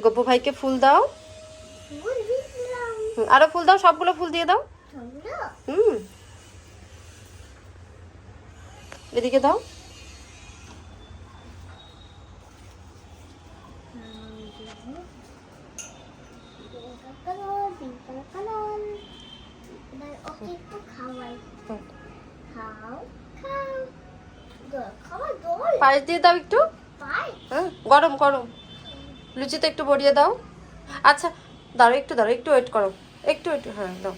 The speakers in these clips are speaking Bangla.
গপ্পু ভাইকে ফুল দাও আরও ফুল দাও সবগুলো ফুল দিয়ে দাও হুম এদিকে দাও পায়েস দিয়ে দাও একটু হ্যাঁ গরম গরম। লুচিতে একটু ভরিয়ে দাও। আচ্ছা দাঁড়ো একটু দাঁড়ো একটু ওয়েট করো। একটু একটু হ্যাঁ দাও।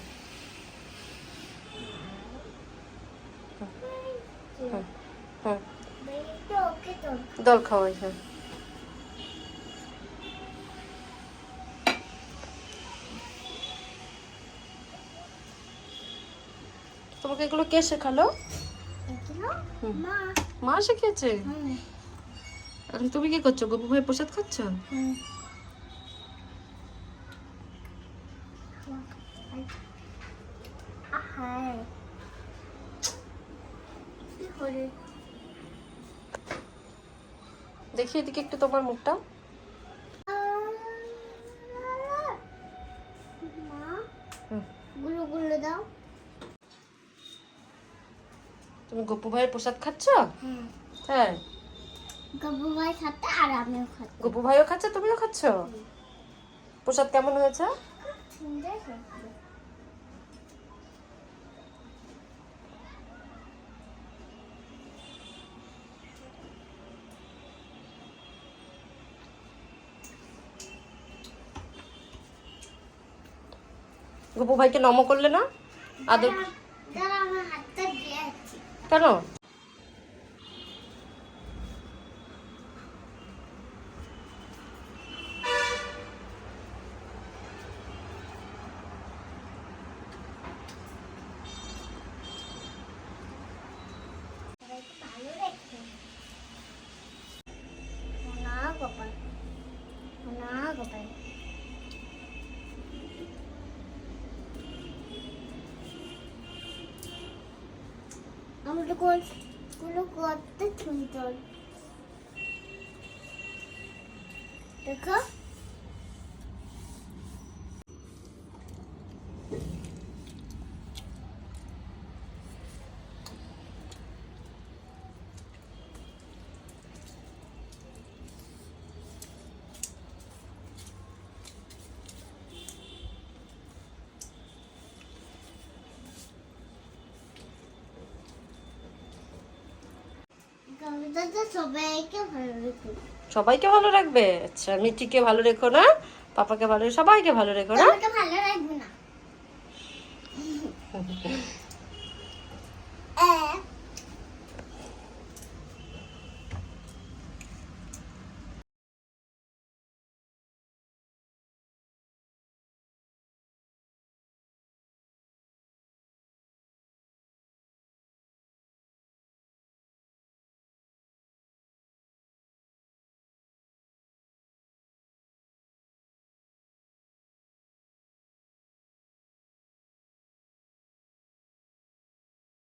দল খাওয়াই হ্যাঁ। তোমাকে এগুলো কে শেখালো। মা। মা আর তুমি কি করছ? গপু ভাই প্রসাদ খাচ্ছ? হলো দেখি এদিকে একটু তোমার মুখটা। দাও। তুমি গপু ভাইয়ের প্রসাদ খাচ্ছ? হ্যাঁ। গবু ভাই খাতে আর আমিও গপু ভাইও খাচ্ছে তুমিও খাচ্ছ প্রসাদ কেমন হয়েছে সুন্দর হয়েছে। গপু ভাইকে নম করলে না আদর। কেন আমরা কোন করতে সুন্দর দেখো। সবাইকে ভালো রাখবে? আচ্ছা মিটিকে ভালো রেখো না পাপাকে ভালো সবাইকে ভালো রেখো না।